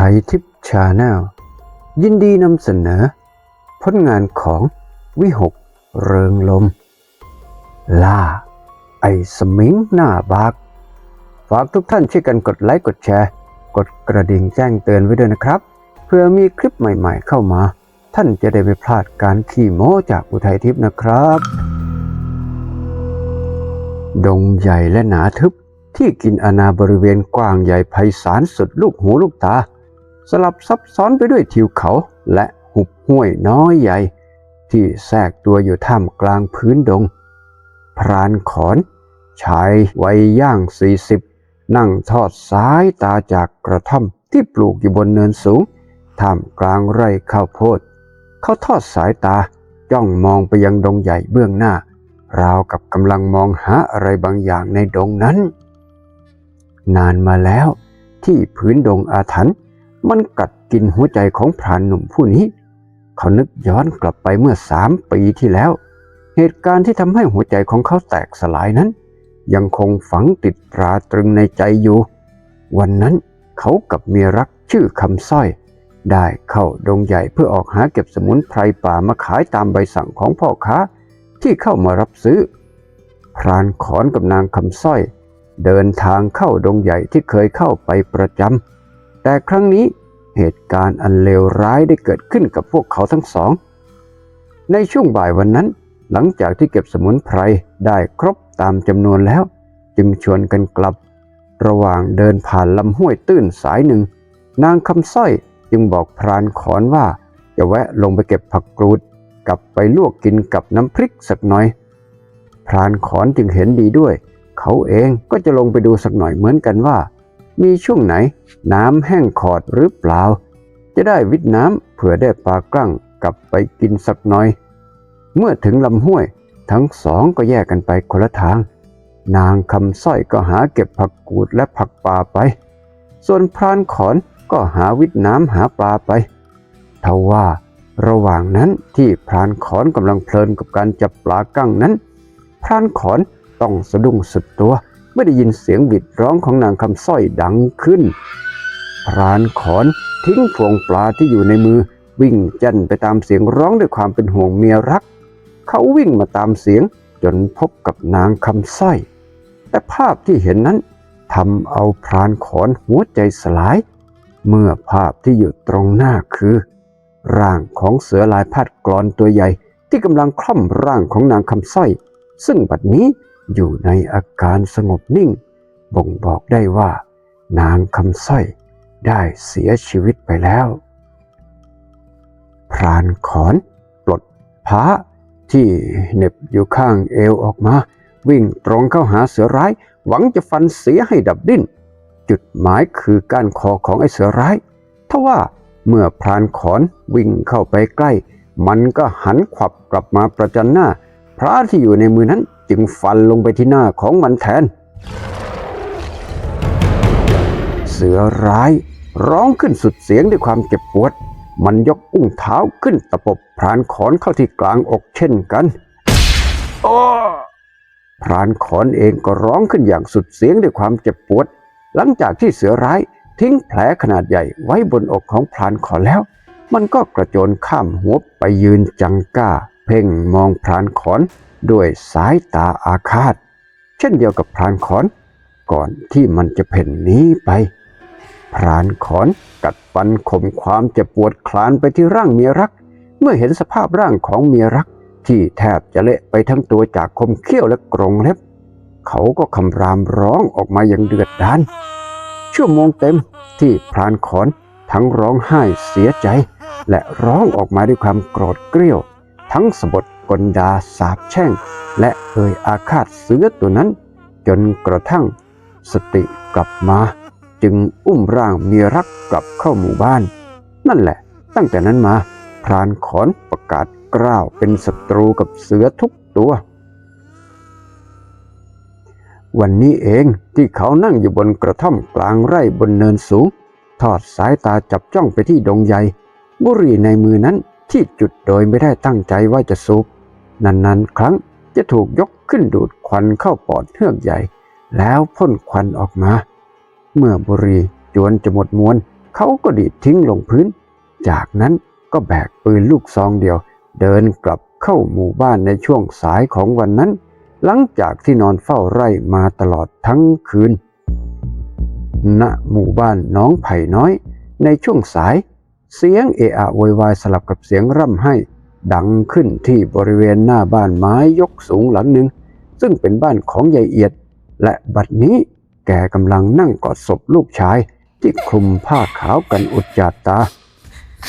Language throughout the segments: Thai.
ทยทิพย์ชาแนลยินดีนำเสนอ ผลงานของวิหกเริงลม ล่า ไอสมิงหน้าบากฝากทุกท่านช่วยกันกดไลค์กดแชร์ กดกระดิ่งแจ้งเตือนไว้ด้วยนะครับ เพื่อมีคลิปใหม่ๆเข้ามา ท่านจะได้ไม่พลาดการขี่โม้จากอุทัยทิพย์นะครับ ดงใหญ่และหนาทึบที่กินอาณาบริเวณกว้างใหญ่ไพศาลสุดลูกหูลูกตา สลับซับซ้อนไปด้วยทิวเขาและหุบห้วยน้อยใหญ่ ที่แทรกตัวอยู่ท่ามกลางพื้นดง พรานขอนชายวัยย่างสี่สิบนั่งทอดสายตาจากกระท่อมที่ปลูกอยู่บนเนินสูง ท่ามกลางไร่ข้าวโพด เขาทอดสายตาจ้องมองไปยังดงใหญ่เบื้องหน้า ราวกับกำลังมองหาอะไรบางอย่างในดงนั้น นานมาแล้วที่พื้นดงอาถรรพ์ มันกัดกินหัวใจของพรานหนุ่มผู้นี้ เขานึกย้อนกลับไปเมื่อสามปีที่แล้ว เหตุการณ์ที่ทำให้หัวใจของเขาแตกสลายนั้น ยังคงฝังติดตราตรึงในใจอยู่ วันนั้นเขากับเมียรักชื่อคำสร้อย ได้เข้าดงใหญ่เพื่อออกหาเก็บสมุนไพรป่ามาขายตามใบสั่งของพ่อค้าที่เข้ามารับซื้อ พรานขอนกับนางคำสร้อย เดินทางเข้าดงใหญ่ที่เคยเข้าไปประจำ แต่ครั้งนี้เหตุการณ์อันเลวร้ายได้เกิดขึ้นกับพวกเขาทั้งสอง ในช่วงบ่ายวันนั้น หลังจากที่เก็บสมุนไพรได้ครบตามจำนวนแล้ว จึงชวนกันกลับ ระหว่างเดินผ่านลำห้วยตื้นสายหนึ่ง นางคำสร้อยจึงบอกพรานขอนว่า จะแวะลงไปเก็บผักกรูด กลับไปลวกกินกับน้ำพริกสักหน่อย พรานขอนจึงเห็นดีด้วย เขาเองก็จะลงไปดูสักหน่อยเหมือนกันว่า มีช่วงไหนน้ำแห้งขอดหรือเปล่า จะได้วิทน้ำเผื่อได้ปลากลั่งกลับไปกินสักหน่อย เมื่อถึงลำห้วยทั้งสองก็แยกกันไปคนละทาง นางคำสร้อยก็หาเก็บผักกูดและผักป่าไป ส่วนพรานขอนก็หาวิทน้ำหาปลาไปทว่าระหว่างนั้นที่พรานขอนกำลังเพลินกับการจับปลากั้งนั้น พรานขอนต้องสะดุ้งสุดตัวเมื่อได้ยินเสียงบิดร้องของนางคำสร้อยดังขึ้นพรานขอนทิ้งพวงปลาที่อยู่ในมือวิ่งจันไปตามเสียงร้องด้วยความเป็นห่วงเมียรัก เขาวิ่งมาตามเสียงจนพบกับนางคำสร้อย แต่ภาพที่เห็นนั้นทำเอาพรานขอนหัวใจสลาย เมื่อภาพที่อยู่ตรงหน้าคือ ร่างของเสือลายพัดกรอนตัวใหญ่ที่กำลังคล่อมร่างของนางคำสร้อย ซึ่งบัดนี้ อยู่ในอาการสงบนิ่ง บ่งบอกได้ว่า นางคำสร้อยได้เสียชีวิตไปแล้ว พรานขอนปลดผ้าที่เน็บอยู่ข้างเอวออกมา วิ่งตรงเข้าหาเสือร้าย หวังจะฟันเสียให้ดับดิ้น จุดหมายคือก้านคอของไอ้เสือร้ายทว่าเมื่อพรานขอนวิ่งเข้าไปใกล้ มันก็หันขวับกลับมาประจันหน้า พระที่อยู่ในมือนั้น จึงฟันลงไปที่หน้าของมันแทน เสือร้ายร้องขึ้นสุดเสียงด้วยความเจ็บปวด มันยกอุ้งเท้าขึ้นตะปบพรานขอนเข้าที่กลางอกเช่นกันโอ้พรานขอนเองก็ร้องขึ้นอย่างสุดเสียงด้วยความเจ็บปวด หลังจากที่เสือร้ายทิ้งแผลขนาดใหญ่ไว้บนอกของพรานขอนแล้ว มันก็กระโจนข้ามหัวไปยืนจังก้า เพ่งมองพรานขอน ด้วยสายตาอาฆาต เช่นเดียวกับพรานขอน ก่อนที่มันจะเพ่นหนี้ไป พรานขอนกัดฟันข่มความเจ็บปวดคลานไปที่ร่างเมียรัก เมื่อเห็นสภาพร่างของเมียรัก ที่แทบจะเละไปทั้งตัวจากคมเขี้ยวและกรงเล็บ เขาก็คำรามร้องออกมาอย่างเดือดดาลชั่วโมงเต็มที่พรานขอนทั้งร้องไห้เสียใจ และร้องออกมาด้วยความโกรธเกรี้ยว ทั้งสะบด ลดาสาบแช่ง และเอ่ยอาฆาตเสือตัวนั้น จนกระทั่งสติกลับมา จึงอุ้มร่างเมียรักกลับเข้าหมู่บ้าน นั่นแหละ ตั้งแต่นั้นมาพรานขอนประกาศกล้าวเป็นศัตรูกับเสือทุกตัว วันนี้เองที่เขานั่งอยู่บนกระท่อมกลางไร่บนเนินสูง ทอดสายตาจับจ้องไปที่ดงใหญ่ บุหรี่ในมือนั้นที่จุดโดยไม่ได้ตั้งใจว่าจะสูบ นานๆ ครั้งจะถูกยกขึ้นดูดควันเข้าปอดเฮือกใหญ่ แล้วพ่นควันออกมา เมื่อบุรีจวนจะหมดมวนเขาก็ดีดทิ้งลงพื้น จากนั้นก็แบกปืนลูกซองเดียว เดินกลับเข้าหมู่บ้านในช่วงสายของวันนั้น หลังจากที่นอนเฝ้าไร่มาตลอดทั้งคืน ณ หมู่บ้านน้องไผ่น้อย ในช่วงสาย เสียงเอะอะโวยวายสลับกับเสียงร่ำไห้ ดังขึ้นที่บริเวณหน้าบ้านไม้ยกสูงหลังหนึ่ง ซึ่งเป็นบ้านของยายเอียด และบัดนี้แกกำลังนั่งกอดศพลูกชายที่คลุมผ้าขาวกันอุจจาตา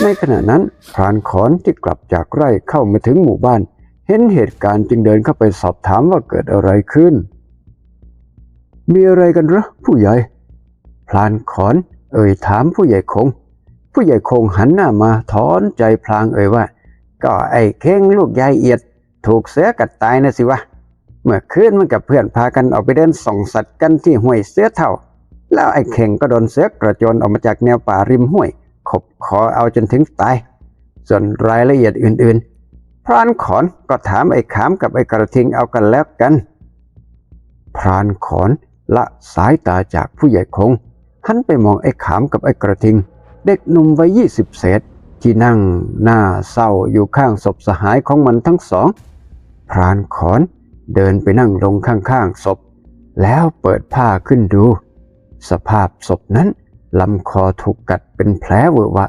ในขณะนั้นพรานขอนที่กลับจากไร่เข้ามาถึงหมู่บ้าน เห็นเหตุการณ์จึงเดินเข้าไปสอบถามว่าเกิดอะไรขึ้น มีอะไรกันหรอผู้ใหญ่พลานขอนเอ่ยถามผู้ใหญ่คง ผู้ใหญ่คงหันหน้ามาถอนใจพลางเอ่ยว่า ก็ไอ้เค้งลูกยายเอียดถูกเสือกัดตายนะสิวะ เมื่อคืนมันกับเพื่อนพากันออกไปเดินส่องสัตว์กันที่ห้วยเสือเท่า แล้วไอ้เข่งก็โดนเสือกระโจนออกมาจากแนวป่าริมห้วย ขบคอเอาจนถึงตาย ส่วนรายละเอียดอื่นๆ พรานขอนก็ถามไอ้ขามกับไอ้กระทิงเอากันแล้วกัน พรานขอนละสายตาจากผู้ใหญ่คงหันไปมองไอ้ขามกับไอ้กระทิง เด็กหนุ่มวัยยี่สิบเศษ ที่นั่งหน้าเศร้าอยู่ข้างศพสหายของมันทั้งสอง พรานขอนเดินไปนั่งลงข้างๆศพ แล้วเปิดผ้าขึ้นดู สภาพศพนั้นลำคอถูกกัดเป็นแผลเวอะวะ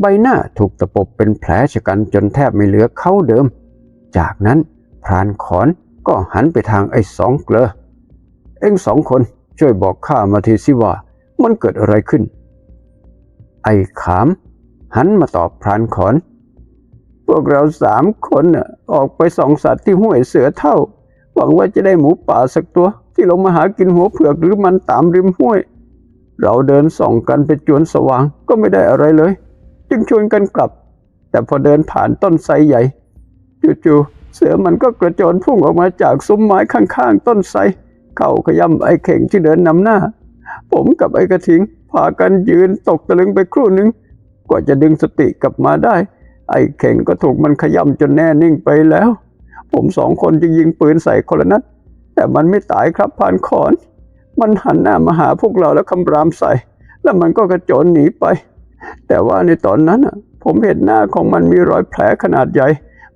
ใบหน้าถูกตะปบเป็นแผลชะกันจนแทบไม่เหลือเขาเดิม จากนั้นพรานขอนก็หันไปทางไอ้สองเกลอเอ็งสองคนช่วยบอกข้ามาทีสิว่า มันเกิดอะไรขึ้น ไอ้ขาม หันมาตอบพรานขอน พวกเราสามคนน่ะออกไปส่องสัตว์ที่ห้วยเสือเท่า หวังว่าจะได้หมูป่าสักตัว ที่ลงมาหากินหัวเผือกหรือมันตามริมห้วย เราเดินส่องกันไปจวนสว่างก็ไม่ได้อะไรเลย จึงชวนกันกลับ แต่พอเดินผ่านต้นไทรใหญ่จู่ๆเสือมันก็กระโจนพุ่งออกมาจากซุ้มไม้ข้างๆ ต้นไทรเข้าขย้ำไอ้เข่งที่เดินนำหน้า ผมกับไอ้กระทิงพากันยืนตกตะลึงไปครู่หนึ่ง กว่าจะดึงสติกลับมาได้ ไอ้เข่งก็ถูกมันขย้ำจนแน่นิ่งไปแล้ว ผมสองคนจึงยิงปืนใส่คนละนัด แต่มันไม่ตายครับพานขอน มันหันหน้ามาหาพวกเราแล้วคำรามใส่ แล้วมันก็กระโจนหนีไป แต่ว่าในตอนนั้นน่ะผมเห็นหน้าของมันมีรอยแผลขนาดใหญ่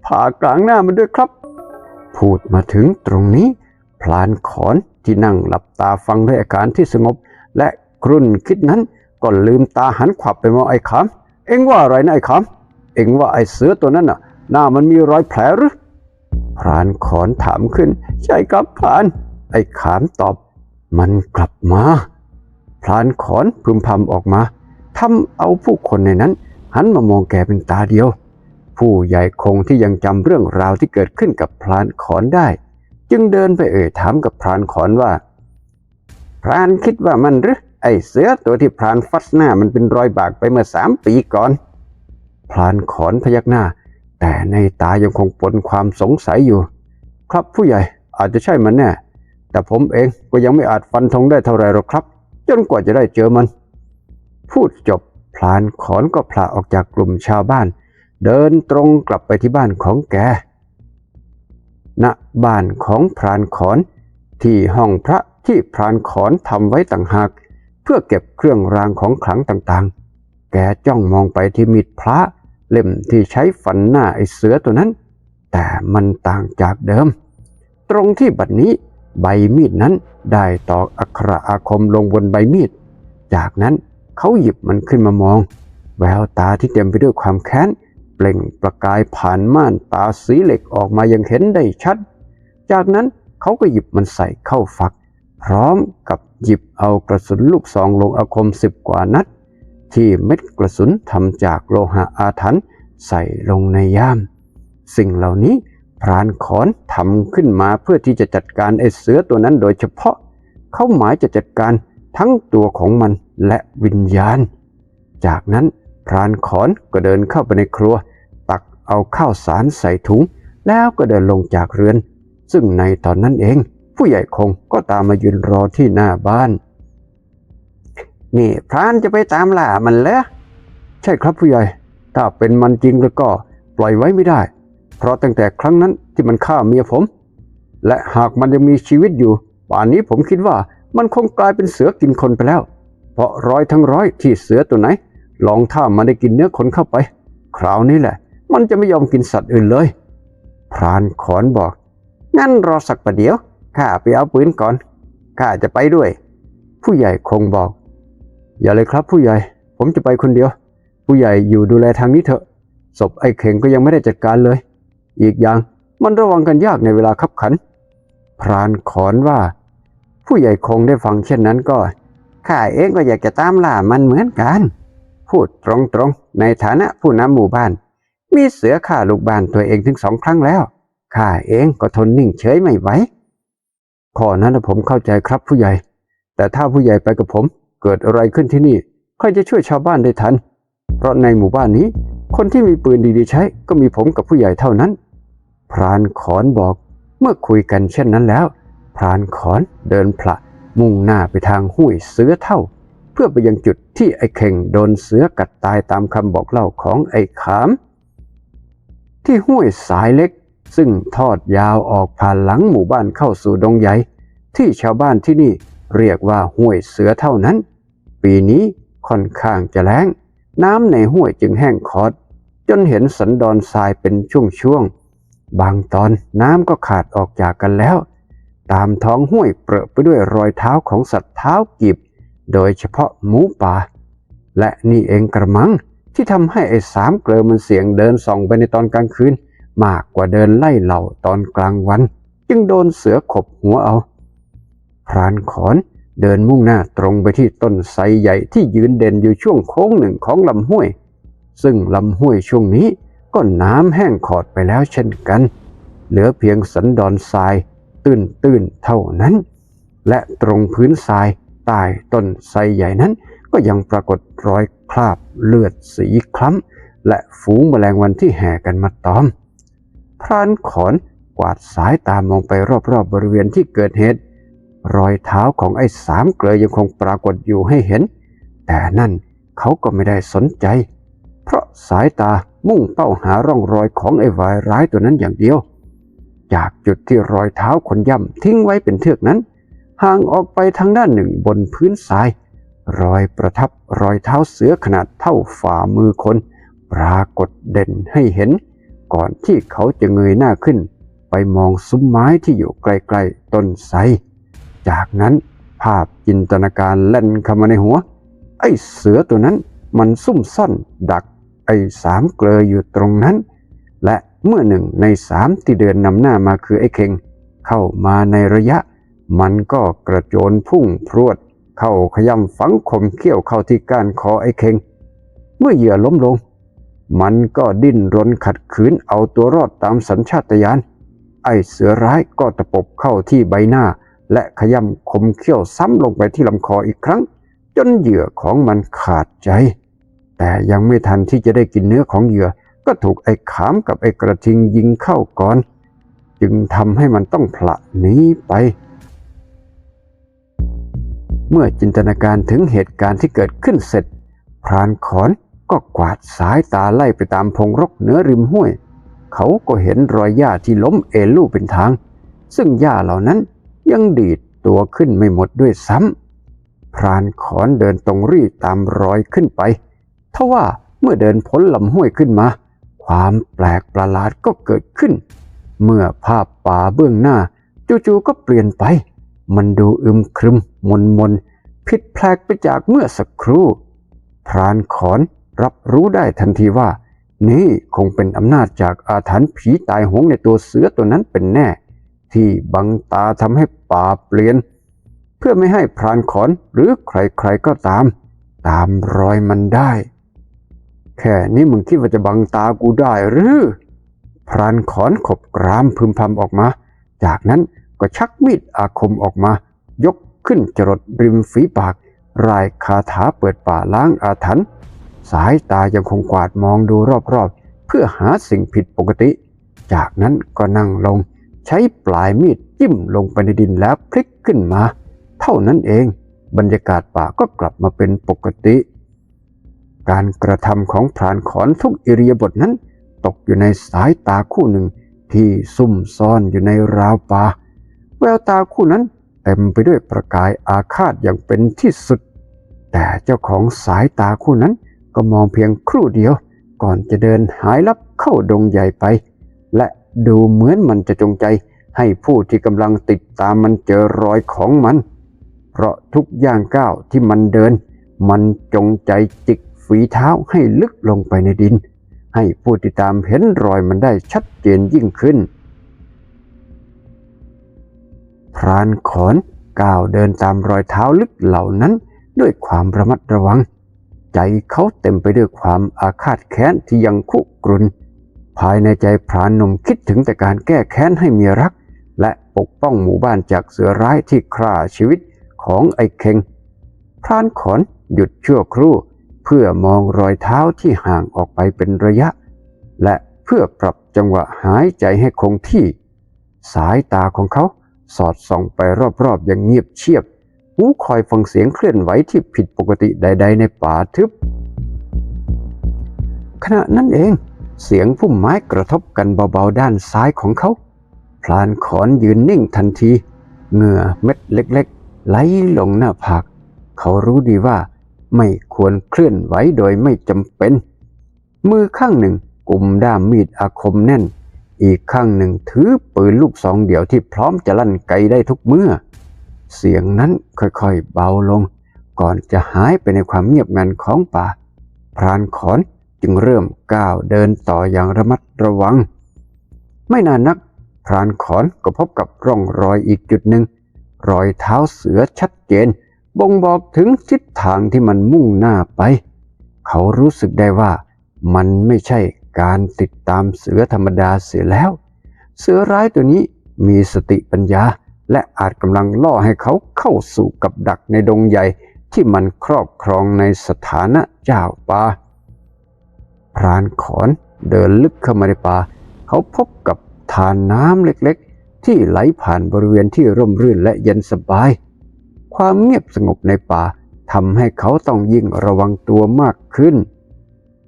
ผ่ากลางหน้ามันด้วยครับ พูดมาถึงตรงนี้ พลานขอนที่นั่งหลับตาฟังด้วยอาการที่สงบและกรุ่นคิดนั้น ก็ลืมตาหันขวับไปมองไอ้ขาม เอ็งว่าอะไรนะไอ้ขาม เอ็งว่าไอ้เสือตัวนั้นน่ะ หน้ามันมีรอยแผลหรือพรานขอนถามขึ้น ใช่ครับพราน ไอ้ขามตอบ มันกลับมา พรานขอนพึมพำออกมาทำเอาผู้คนในนั้น หันมามองแกเป็นตาเดียว ผู้ใหญ่คงที่ยังจำเรื่องราวที่เกิดขึ้นกับพรานขอนได้ จึงเดินไปเอ่ยถามกับพรานขอนว่า พรานคิดว่ามันหรือ อ้เสือตัวที่พรานฟัดหน้ามันเป็นรอยบากไปเมื่อสามปีก่อน พรานขอนพยักหน้า แต่ในตายังคงปนความสงสัยอยู่ ครับผู้ใหญ่อาจจะใช่มันแน่ แต่ผมเองก็ยังไม่อาจฟันธงได้เท่าไรหรอกครับ จนกว่าจะได้เจอมัน พูดจบพลานขอนก็พลาออกจากกลุ่มชาวบ้าน เดินตรงกลับไปที่บ้านของแกณบ้านของพรานขอนที่ห้องพระที่พรานขอนทำไว้ต่างหาก พื่อเก็บเครื่องรางของขลังต่างๆ แกจ้องมองไปที่มีดพระเล่มที่ใช้ฟันหน้าไอ้เสือตัวนั้น แต่มันต่างจากเดิม ตรงที่บัดนี้ใบมีดนั้นได้ตอกอักระอาคมลงบนใบมีด จากนั้นเขาหยิบมันขึ้นมามอง แววตาที่เต็มไปด้วยความแค้น เปล่งประกายผ่านม่านตาสีเหล็กออกมายังเห็นได้ชัด จากนั้นเขาก็หยิบมันใส่เข้าฝัก พร้อมกับหยิบเอากระสุนลูกซองลงอาคมสิบกว่านัด ที่เม็ดกระสุนทำจากโลหะอาถรรพ์ใส่ลงในย่าม สิ่งเหล่านี้พรานขอนทำขึ้นมาเพื่อที่จะจัดการไอ้เสือตัวนั้นโดยเฉพาะ เขาหมายจะจัดการทั้งตัวของมันและวิญญาณ จากนั้นพรานขอนก็เดินเข้าไปในครัว ตักเอาข้าวสารใส่ถุง แล้วก็เดินลงจากเรือน ซึ่งในตอนนั้นเอง ผู้ใหญ่คงก็ตามมายืนรอที่หน้าบ้าน นี่พรานจะไปตามล่ามันเหรอใช่ครับผู้ใหญ่ ถ้าเป็นมันจริงแล้วก็ปล่อยไว้ไม่ได้ เพราะตั้งแต่ครั้งนั้นที่มันฆ่าเมียผม และหากมันยังมีชีวิตอยู่ ป่านนี้ผมคิดว่ามันคงกลายเป็นเสือกินคนไปแล้ว เพราะร้อยทั้งร้อยที่เสือตัวไหน ลองถ้ามันได้กินเนื้อคนเข้าไป คราวนี้แหละ มันจะไม่ยอมกินสัตว์อื่นเลย พรานขอนบอก งั้นรอสักประเดี๋ยว ข้าไปเอาปืนก่อน ข้าจะไปด้วย ผู้ใหญ่คงบอก อย่าเลยครับผู้ใหญ่ ผมจะไปคนเดียว ผู้ใหญ่อยู่ดูแลทางนี้เถอะ ศพไอ้เข่งก็ยังไม่ได้จัดการเลย อีกอย่างมันระวังกันยากในเวลาขับขัน พรานขอนว่า ผู้ใหญ่คงได้ฟังเช่นนั้นก็ข้าเองก็อยากจะตามล่ามันเหมือนกัน พูดตรงๆ ในฐานะผู้นำหมู่บ้าน มีเสือฆ่าลูกบ้านตัวเองถึงสองครั้งแล้วข้าเองก็ทนนิ่งเฉยไม่ไหว ข้อนั้นนะผมเข้าใจครับผู้ใหญ่ แต่ถ้าผู้ใหญ่ไปกับผม เกิดอะไรขึ้นที่นี่ใครจะช่วยชาวบ้านได้ทัน เพราะในหมู่บ้านนี้ คนที่มีปืนดีๆใช้ก็มีผมกับผู้ใหญ่เท่านั้น พรานขอนบอกเมื่อคุยกันเช่นนั้นแล้ว พรานขอนเดินพละมุ่งหน้าไปทางห้วยเสือเท่า เพื่อไปยังจุดที่ไอ้เข่งโดนเสือกัดตายตามคำบอกเล่าของไอ้ขาม ที่ห้วยสายเล็ก ซึ่งทอดยาวออกผ่านหลังหมู่บ้านเข้าสู่ดงใหญ่ที่ชาวบ้านที่นี่เรียกว่าห้วยเสือเท่านั้น ปีนี้ค่อนข้างจะแล้ง น้ำในห้วยจึงแห้งขอด จนเห็นสันดอนทรายเป็นช่วงๆ บางตอนน้ำก็ขาดออกจากกันแล้ว ตามท้องห้วยเปรอะไปด้วยรอยเท้าของสัตว์เท้ากีบ โดยเฉพาะหมูป่า และนี่เองกระมังที่ทำให้ไอ้สามเกลอมันเสียงเดินส่องไปในตอนกลางคืน มากกว่าเดินไล่เหล่าตอนกลางวัน จึงโดนเสือขบหัวเอา พรานขอนเดินมุ่งหน้าตรงไปที่ต้นไทรใหญ่ที่ยืนเด่นอยู่ช่วงโค้งหนึ่งของลำห้วย ซึ่งลำห้วยช่วงนี้ก็น้ำแห้งขอดไปแล้วเช่นกัน เหลือเพียงสันดอนทราย ตื้นๆเท่านั้น และตรงพื้นทรายใต้ต้นไทรใหญ่นั้น ก็ยังปรากฏรอยคราบเลือดสีคล้ำและฝูงแมลงวันที่แห่กันมาตอม พรานขอนกวาดสายตามองไปรอบๆบบริเวณที่เกิดเหตุ รอยเท้าของไอ้สามเกลอยังคงปรากฏอยู่ให้เห็น แต่นั่นเขาก็ไม่ได้สนใจ เพราะสายตามุ่งเป้าหาร่องรอยของไอ้วายร้ายตัวนั้นอย่างเดียว จากจุดที่รอยเท้าคนย่ำทิ้งไว้เป็นเทือกนั้น ห่างออกไปทางด้านหนึ่งบนพื้นทราย รอยประทับรอยเท้าเสือขนาดเท่าฝ่ามือคน ปรากฏเด่นให้เห็น ก่อนที่เขาจะเงยหน้าขึ้น ไปมองซุ้มไม้ที่อยู่ใกลๆต้นไทรจากนั้นภาพจินตนาการเล่นเข้ามาในหัว ไอ้เสือตัวนั้นมันซุ่มซ่อนดักไอ้สามเกลออยู่ตรงนั้น และเมื่อหนึ่งในสามที่เดินนำหน้ามาคือไอ้เข่งเข้ามาในระยะ มันก็กระโจนพุ่งพรวด เข้าขย่ำฝังคมเขี้ยวเข้าที่ก้านคอไอ้เข่งเมื่อเหยื่อล้มลง มันก็ดิ้นรนขัดขืนเอาตัวรอดตามสัญชาตญาณ ไอ้เสือร้ายก็ตะปบเข้าที่ใบหน้า และขย่ำคมเขี้ยวซ้ำลงไปที่ลำคออีกครั้ง จนเหยื่อของมันขาดใจ แต่ยังไม่ทันที่จะได้กินเนื้อของเหยื่อ ก็ถูกไอ้ขามกับไอ้กระทิงยิงเข้าก่อน จึงทำให้มันต้องผละหนีไป เมื่อจินตนาการถึงเหตุการณ์ที่เกิดขึ้นเสร็จพรานขอน ก็กวาดสายตาไล่ไปตามพงรกเหนือริมห้วย เขาก็เห็นรอยหญ้าที่ล้มเอลู่เป็นทาง ซึ่งหญ้าเหล่านั้นยังดีดตัวขึ้นไม่หมดด้วยซ้ำพรานขอนเดินตรงรีตามรอยขึ้นไปทว่าเมื่อเดินพ้นลำห้วยขึ้นมา ความแปลกประหลาดก็เกิดขึ้น เมื่อภาพป่าเบื้องหน้า จู่ๆก็เปลี่ยนไป มันดูอึมครึมมนมนผิดแปลกไปจากเมื่อสักครู่ พรานขอน รับรู้ได้ทันทีว่า นี่คงเป็นอำนาจจากอาถรรพ์ผีตายโหงในตัวเสือตัวนั้นเป็นแน่ ที่บังตาทำให้ป่าเปลี่ยน เพื่อไม่ให้พรานขอนหรือใครๆก็ตาม ตามรอยมันได้ แค่นี้มึงคิดว่าจะบังตากูได้หรือพรานขอนขบกรามพึมพำออกมา จากนั้นก็ชักมีดอาคมออกมา ยกขึ้นจรดริมฝีปาก รายคาถาเปิดป่าล้างอาถรรพ์ สายตายังคงกวาดมองดูรอบๆ เพื่อหาสิ่งผิดปกติ จากนั้นก็นั่งลง ใช้ปลายมีดจิ้มลงไปในดินแล้วพลิกขึ้นมา เท่านั้นเอง บรรยากาศป่าก็กลับมาเป็นปกติ การกระทำของพรานขอนทุกอิริยาบถนั้น ตกอยู่ในสายตาคู่หนึ่งที่ซุ่มซ่อนอยู่ในราวป่าแววตาคู่นั้นเต็มไปด้วยประกายอาฆาตอย่างเป็นที่สุด แต่เจ้าของสายตาคู่นั้น ก็มองเพียงครู่เดียว ก่อนจะเดินหายลับเข้าดงใหญ่ไป และดูเหมือนมันจะจงใจให้ผู้ที่กำลังติดตามมันเจอรอยของมัน เพราะทุกย่างก้าวที่มันเดิน มันจงใจจิกฝีเท้าให้ลึกลงไปในดิน ให้ผู้ติดตามเห็นรอยมันได้ชัดเจนยิ่งขึ้น พรานขอนก้าวเดินตามรอยเท้าลึกเหล่านั้นด้วยความระมัดระวัง ใจเขาเต็มไปด้วยความอาฆาตแค้นที่ยังคุกรุน ภายในใจพรานหนุ่มคิดถึงแต่การแก้แค้นให้เมียรัก และปกป้องหมู่บ้านจากเสือร้ายที่ฆ่าชีวิตของไอ้เคงพรานขอนหยุดชั่วครู่ เพื่อมองรอยเท้าที่ห่างออกไปเป็นระยะ และเพื่อปรับจังหวะหายใจให้คงที่ สายตาของเขาสอดส่องไปรอบๆอย่างเงียบเชียบ หูคอยฟังเสียงเคลื่อนไหวที่ผิดปกติใด ๆ ในป่าทึบ ขณะนั้นเอง เสียงพุ่มไม้กระทบกันเบาๆด้านซ้ายของเขา พลานขอนยืนนิ่งทันที เหงื่อเม็ดเล็กๆ ไหลลงหน้าผาก เขารู้ดีว่า ไม่ควรเคลื่อนไหวโดยไม่จำเป็น มือข้างหนึ่งกุมด้ามมีดอาคมแน่น อีกข้างหนึ่งถือปืนลูกซองเดี่ยวที่พร้อมจะลั่นไกได้ทุกเมื่อ เสียงนั้นค่อยๆเบาลง ก่อนจะหายไปในความเงียบงันของป่า พรานขอนจึงเริ่มก้าวเดินต่ออย่างระมัดระวัง ไม่นานนัก พรานขอนก็พบกับร่องรอยอีกจุดหนึ่ง รอยเท้าเสือชัดเจน บ่งบอกถึงทิศทางที่มันมุ่งหน้าไป เขารู้สึกได้ว่ามันไม่ใช่การติดตามเสือธรรมดาเสียแล้ว เสือร้ายตัวนี้มีสติปัญญา และอาจกำลังล่อให้เขาเข้าสู่กับดักในดงใหญ่ที่มันครอบครองในสถานะเจ้าป่าพรานขอนเดินลึกเข้ามาในป่า เขาพบกับทานน้ำเล็กๆ ที่ไหลผ่านบริเวณที่ร่มรื่นและเย็นสบาย ความเงียบสงบในป่าทำให้เขาต้องยิ่งระวังตัวมากขึ้น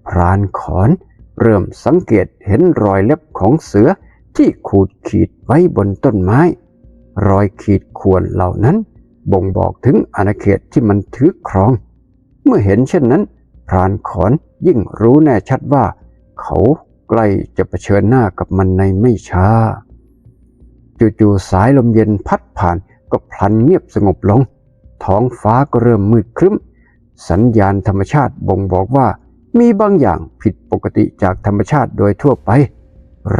พรานขอนเริ่มสังเกตเห็นรอยเล็บของเสือที่ขูดขีดไว้บนต้นไม้ รอยขีดข่วนเหล่านั้น บ่งบอกถึงอาณาเขตที่มันถือครอง เมื่อเห็นเช่นนั้น พรานขอนยิ่งรู้แน่ชัดว่า เขาใกล้จะเผชิญหน้ากับมันในไม่ช้า จู่ๆสายลมเย็นพัดผ่านก็พลันเงียบสงบลง ท้องฟ้าก็เริ่มมืดครึ้ม สัญญาณธรรมชาติบ่งบอกว่า มีบางอย่างผิดปกติจากธรรมชาติโดยทั่วไป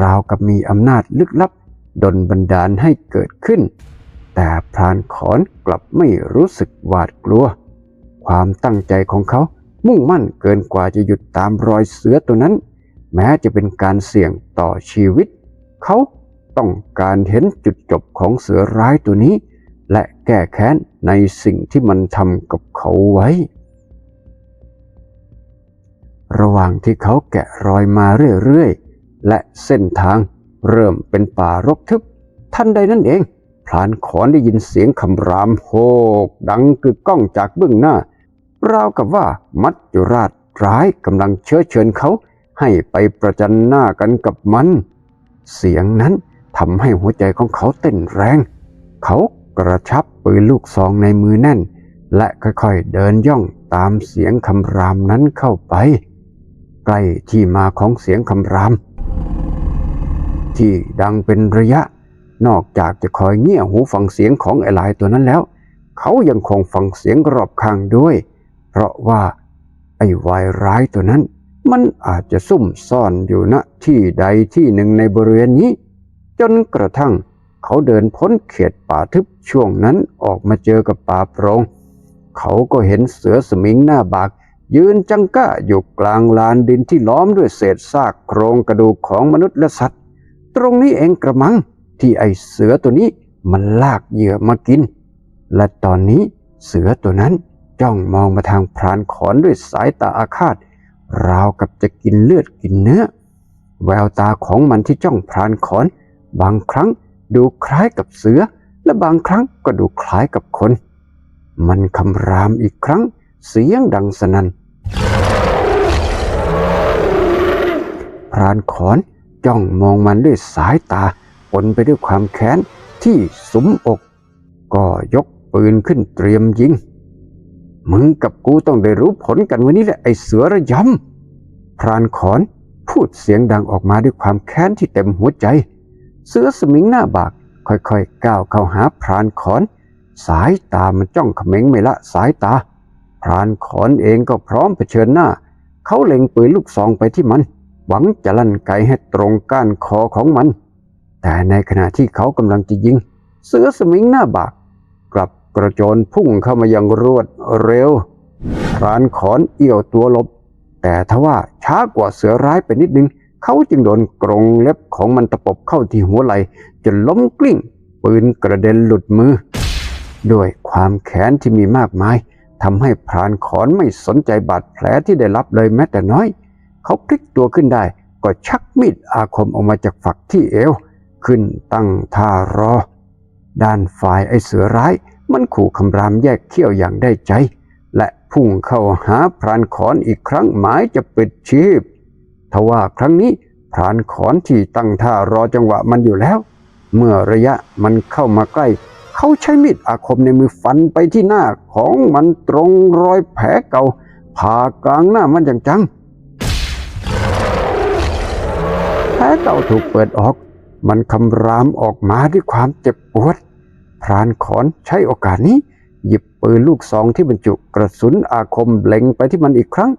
ราวกับมีอำนาจลึกลับ ดนบันดาลให้เกิดขึ้น แต่พรานขอนกลับไม่รู้สึกหวาดกลัว ความตั้งใจของเขามุ่งมั่นเกินกว่าจะหยุดตามรอยเสือตัวนั้น แม้จะเป็นการเสี่ยงต่อชีวิต เขาต้องการเห็นจุดจบของเสือร้ายตัวนี้ และแก้แค้นในสิ่งที่มันทำกับเขาไว้ ระหว่างที่เขาแกะรอยมาเรื่อยๆ และเส้นทาง เริ่มเป็นป่ารกทึบทันใดนั่นเองพลานขอนได้ยินเสียงคำรามโหกดังกึกก้องจากเบื้องหน้า ราวกับว่ามัจจุราชร้ายกำลังเชื้อเชิญเขาให้ไปประจันหน้ากันกับมัน เสียงนั้นทำให้หัวใจของเขาเต้นแรง เขากระชับปืนลูกซองในมือแน่น และค่อยๆเดินย่องตามเสียงคำรามนั้นเข้าไป ใกล้ที่มาของเสียงคำราม ที่ดังเป็นระยะ นอกจากจะคอยเงี่ยหูฟังเสียงของไอ้ลายตัวนั้นแล้ว เขายังคงฟังเสียงรอบข้างด้วย เพราะว่าไอ้วายร้ายตัวนั้น มันอาจจะซุ่มซ่อนอยู่ณที่ใดที่หนึ่งในบริเวณนี้ จนกระทั่งเขาเดินพ้นเขตป่าทึบช่วงนั้นออกมาเจอกับป่าโปรงเขาก็เห็นเสือสมิงหน้าบาก ยืนจังก้าอยู่กลางลานดินที่ล้อมด้วยเศษซากโครงกระดูกของมนุษย์และสัตว์ ตรงนี้เองกระมังที่ไอเสือตัวนี้มันลากเหยื่อมากิน และตอนนี้เสือตัวนั้นจ้องมองมาทางพรานขอนด้วยสายตาอาฆาต ราวกับจะกินเลือดกินเนื้อ แววตาของมันที่จ้องพรานขอน บางครั้งดูคล้ายกับเสือ และบางครั้งก็ดูคล้ายกับคน มันคำรามอีกครั้ง เสียงดังสนัน่นพรานขอน จ้องมองมันด้วยสายตาปนไปด้วยความแค้นที่สมอก ก็ยกปืนขึ้นเตรียมยิง มึงกับกูต้องได้รู้ผลกันวันนี้แหละไอ้เสือระยำพรานขอนพูดเสียงดังออกมาด้วยความแค้นที่เต็มหัวใจ เสือสมิงหน้าบาก ค่อยๆก้าวเข้าหาพรานขอน สายตามันจ้องเขม็งไม่ละสายตา พรานขอนเองก็พร้อมเผชิญหน้า เขาเล็งปืนลูกซองไปที่มัน หวังจะลั่นไกให้ตรงก้านคอของมัน แต่ในขณะที่เขากำลังจะยิง เสือสมิงหน้าบาก กลับกระโจนพุ่งเข้ามาอย่างรวดเร็วพรานขอนเอี่ยวตัวลบ แต่ทว่าช้ากว่าเสือร้ายไปนิดนึง เขาจึงโดนกรงเล็บของมันตะปบเข้าที่หัวไหล่จนล้มกลิ้ง ปืนกระเด็นหลุดมือ ด้วยความแค้นที่มีมากมายทำให้พรานขอนไม่สนใจบาดแผลที่ได้รับเลยแม้แต่น้อย เขาพลิกตัวขึ้นได้ ก็ชักมีดอาคมออกมาจากฝักที่เอว ขึ้นตั้งท่ารอ ด้านฝ่ายไอ้เสือร้าย มันขู่คำรามแยกเขี้ยวอย่างได้ใจ และพุ่งเข้าหาพรานขอนอีกครั้งหมายจะปิดชีพทว่าครั้งนี้พรานขอนที่ตั้งท่ารอจังหวะมันอยู่แล้ว เมื่อระยะมันเข้ามาใกล้ เขาใช้มีดอาคมในมือฟันไปที่หน้าของมันตรงรอยแผลเก่าผ่ากลางหน้ามันอย่างจัง แผ ลเก่าถูกเปิดออก มันคำรามออกมาด้วยความเจ็บปวด พรานขอนใช้โอกาสนี้ หยิบปืนลูกซองที่บรรจุกระสุนอาคมเล็งไปที่มันอีกครั้ง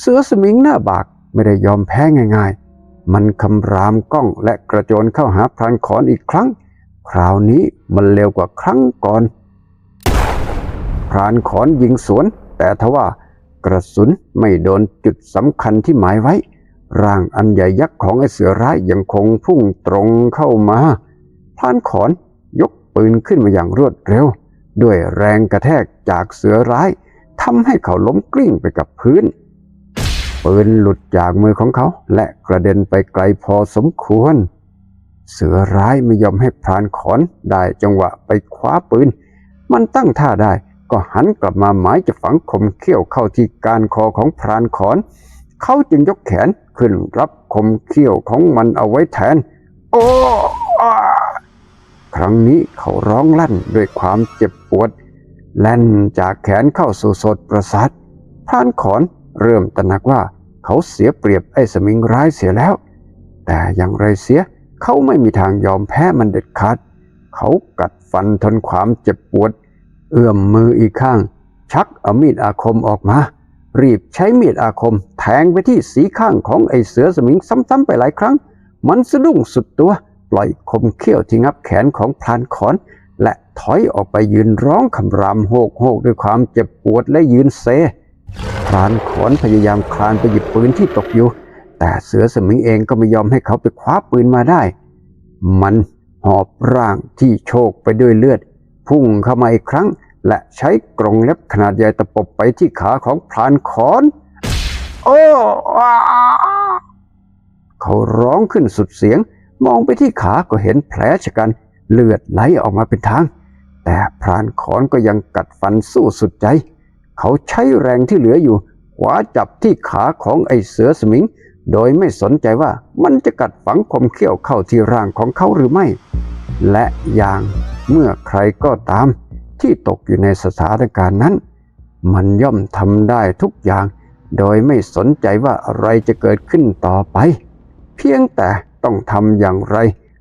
เสือสมิงหน้าบากไม่ได้ยอมแพ้ง่าย ๆ มันคำรามก้องและกระโจนเข้าหาพรานขอนอีกครั้ง คราวนี้มันเร็วกว่าครั้งก่อน พรานขอนยิงสวน แต่ทว่า กระสุนไม่โดนจุดสำคัญที่หมายไว้ ร่างอันใหญ่ยักษ์ของไอ้เสือร้ายยังคงพุ่งตรงเข้ามาพรานขอนยกปืนขึ้นมาอย่างรวดเร็ว ด้วยแรงกระแทกจากเสือร้ายทำให้เขาล้มกลิ้งไปกับพื้น ปืนหลุดจากมือของเขาและกระเด็นไปไกลพอสมควร เสือร้ายไม่ยอมให้พรานขอนได้จังหวะไปคว้าปืน มันตั้งท่าได้ก็หันกลับมาหมายจะฝังคมเขี้ยวเข้าที่การคอของพรานขอน เขาจึงยกแขนขึ้นรับคมเขี้ยวของมันเอาไว้แทน โอ้ครั้งนี้เขาร้องลั่นด้วยความเจ็บปวด แล่นจากแขนเข้าสู่โสดประสาทพรานขอนเริ่มตระหนักว่าเขาเสียเปรียบไอ้สมิงร้ายเสียแล้ว แต่อย่างไรเสียเขาไม่มีทางยอมแพ้มันเด็ดขาด เขากัดฟันทนความเจ็บปวด เอื้อมมืออีกข้าง ชักเอามีดอาคมออกมา รีบใช้มีดอาคม งไปที่สีข้างของไอ้เสือสมิงซ้ำๆไปหลายครั้ง มันสะดุ้งสุดตัว ปล่อยคมเขี้ยวที่งับแขนของพลานขอน และถอยออกไปยืนร้องคำรามโหกโหกด้วยความเจ็บปวดและยืนเซพลานขอนพยายามคลานไปหยิบปืนที่ตกอยู่ แต่เสือสมิงเองก็ไม่ยอมให้เขาไปคว้าปืนมาได้ มันหอบร่างที่โชกไปด้วยเลือด พุ่งเข้ามาอีกครั้ง และใช้กรงเล็บขนาดใหญ่ตะปบไปที่ขาของพรานขอน โอ้เขาร้องขึ้นสุดเสียง มองไปที่ขาก็เห็นแผลชะกัน เลือดไหลออกมาเป็นทาง แต่พรานขอนก็ยังกัดฟันสู้สุดใจ เขาใช้แรงที่เหลืออยู่ขวาจับที่ขาของไอ้เสือสมิง โดยไม่สนใจว่ามันจะกัดฝังคมเขี้ยวเข้าที่ร่างของเขาหรือไม่ และอย่างเมื่อใครก็ตามที่ตกอยู่ในสถานการณ์นั้น มันย่อมทำได้ทุกอย่าง โดยไม่สนใจว่าอะไรจะเกิดขึ้นต่อไป เพียงแต่ต้องทำอย่างไร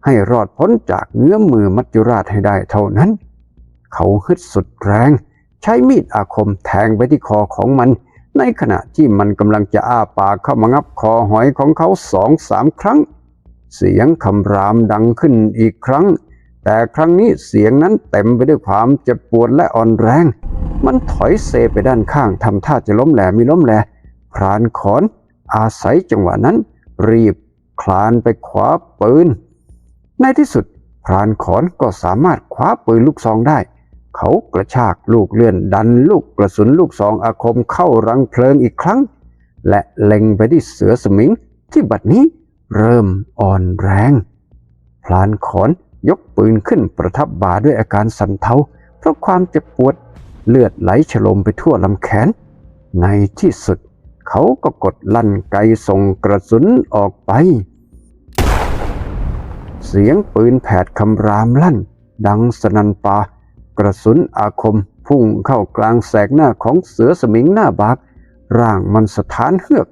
ให้รอดพ้นจากเงื้อมมือมัจจุราชให้ได้เท่านั้น เขาฮึดสุดแรง ใช้มีดอาคมแทงไปที่คอของมัน ในขณะที่มันกำลังจะอ้าปากเข้ามางับคอหอยของเขาสองสามครั้ง เสียงคำรามดังขึ้นอีกครั้ง แต่ครั้งนี้เสียงนั้นเต็มไปด้วยความเจ็บปวดและอ่อนแรง มันถอยเซไปด้านข้างทำท่าจะล้มแหลมีล้มแหล พรานขอน อาศัยจังหวะนั้น รีบคลานไปคว้าปืน ในที่สุดพรานขอนก็สามารถคว้าปืนลูกซองได้ เขากระชากลูกเลื่อนดันลูกกระสุนลูกซองอาคมเข้ารังเพลิงอีกครั้ง และเล็งไปที่เสือสมิงที่บัดนี้เริ่มอ่อนแรง พลานขอนยกปืนขึ้นประทับบ่าด้วยอาการสั่นเทา เพราะความเจ็บปวดเลือดไหลฉลมไปทั่วลำแขน ในที่สุด เขาก็กดลั่นไกส่งกระสุนออกไป เสียงปืนแผดคำรามลั่น ดังสนันปากระสุนอาคมพุ่งเข้ากลางแสกหน้าของเสือสมิงหน้าบาก ร่างมันสถานเฮือก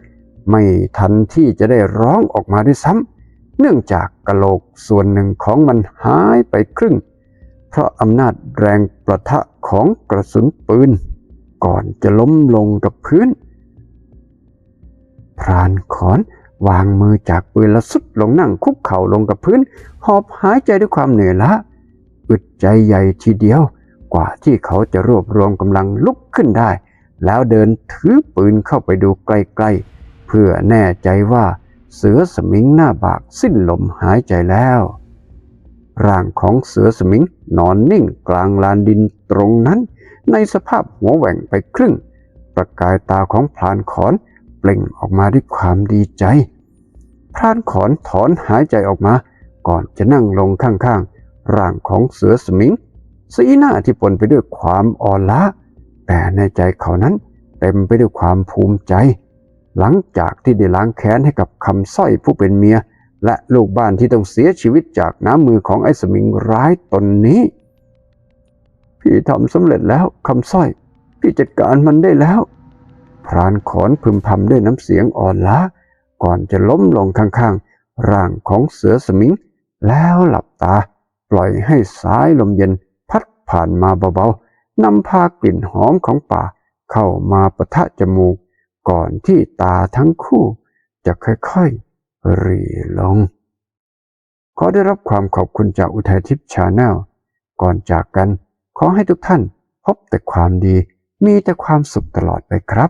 ไม่ทันที่จะได้ร้องออกมาด้วยซ้ำ เนื่องจากกะโหลกส่วนหนึ่งของมันหายไปครึ่ง เพราะอำนาจแรงประทะของกระสุนปืน ก่อนจะล้มลงกับพื้น พรานขอน วางมือจากปืนแล้วสุดลงนั่งคุกเข่าลงกับพื้น หอบหายใจด้วยความเหนื่อยล้าอึดใจใหญ่ทีเดียว กว่าที่เขาจะรวบรวมกำลังลุกขึ้นได้ แล้วเดินถือปืนเข้าไปดูใกล้ๆ เพื่อแน่ใจว่าเสือสมิงหน้าบากสิ้นลมหายใจแล้ว ร่างของเสือสมิงนอนนิ่งกลางลานดินตรงนั้น ในสภาพหัวแหว่งไปครึ่ง ประกายตาของพลานขอน เปล่งออกมาด้วยความดีใจ พรานขอนถอนหายใจออกมา ก่อนจะนั่งลงข้างๆ ร่างของเสือสมิง สีหน้าที่ปนไปด้วยความอ่อนล้า แต่ในใจเขานั้นเต็มไปด้วยความภูมิใจ หลังจากที่ได้ล้างแค้นให้กับคำสร้อยผู้เป็นเมีย และลูกบ้านที่ต้องเสียชีวิตจากน้ำมือของไอ้สมิงร้ายตนนี้ พี่ทำสำเร็จแล้วคำสร้อย พี่จัดการมันได้แล้ว พรานขอนพึมพำด้วยน้ำเสียงอ่อนล้า ก่อนจะล้มลงข้างๆ ร่างของเสือสมิง แล้วหลับตา ปล่อยให้สายลมเย็นพัดผ่านมาเบาๆนำพากลิ่นหอมของป่า เข้ามาปะทะจมูก ก่อนที่ตาทั้งคู่ จะค่อยๆรีลง ขอได้รับความขอบคุณจากอุทัยทิพย์ชาแนลก่อนจากกัน ขอให้ทุกท่านพบแต่ความดีมีแต่ความสุขตลอดไปครับ